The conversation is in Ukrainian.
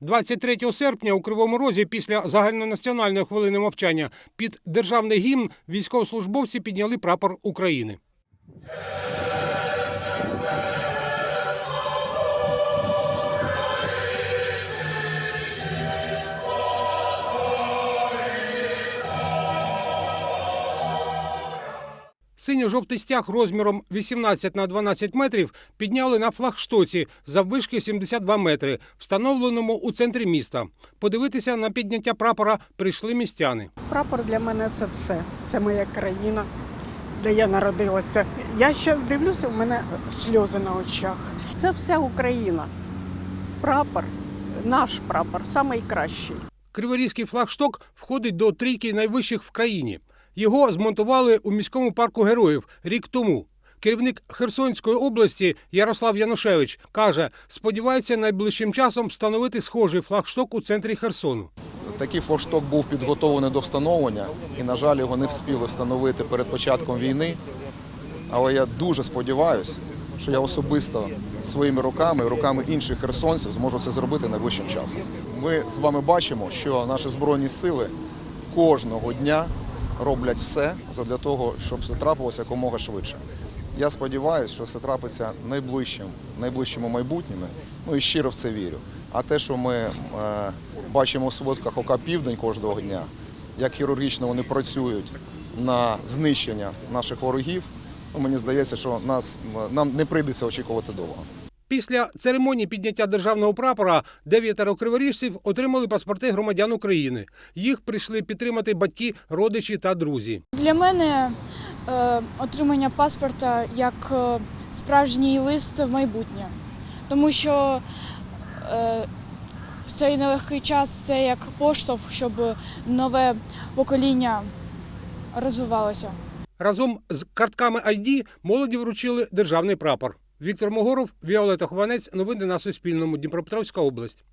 23 серпня у Кривому Розі після загальнонаціональної хвилини мовчання під державний гімн військовослужбовці підняли прапор України. Синьо-жовтий стяг розміром 18 на 12 метрів підняли на флагштоці заввишки 72 метри, встановленому у центрі міста. Подивитися на підняття прапора прийшли містяни. Прапор для мене це все. Це моя країна, де я народилася. Я зараз дивлюся, у мене сльози на очах. Це вся Україна. Прапор, наш прапор, найкращий. Криворізький флагшток входить до трійки найвищих в країні. Його змонтували у міському парку героїв рік тому. Керівник Херсонської області Ярослав Янушевич каже, сподівається найближчим часом встановити схожий флагшток у центрі Херсону. Такий флагшток був підготовлений до встановлення, і, на жаль, його не встигли встановити перед початком війни. Але я дуже сподіваюся, що я особисто своїми руками руками інших херсонців зможу це зробити найближчим часом. Ми з вами бачимо, що наші збройні сили кожного дня роблять все для того, щоб це трапилося якомога швидше. Я сподіваюся, що це трапиться найближчим, найближчому майбутньому. Ну і щиро в це вірю. А те, що ми е, бачимо у сводках ОК Південь кожного дня, як хірургічно вони працюють на знищення наших ворогів, ну, мені здається, що нас, нам не прийдеться очікувати довго. Після церемонії підняття державного прапора дев'ятеро криворіжців отримали паспорти громадян України. Їх прийшли підтримати батьки, родичі та друзі. Для мене е, отримання паспорта як е, справжній лист в майбутнє, тому що е, в цей нелегкий час це як поштовх, щоб нове покоління розвивалося. Разом з картками ID молоді вручили державний прапор. Віктор Могоров, Віолета Хованець. Новини на Суспільному. Дніпропетровська область.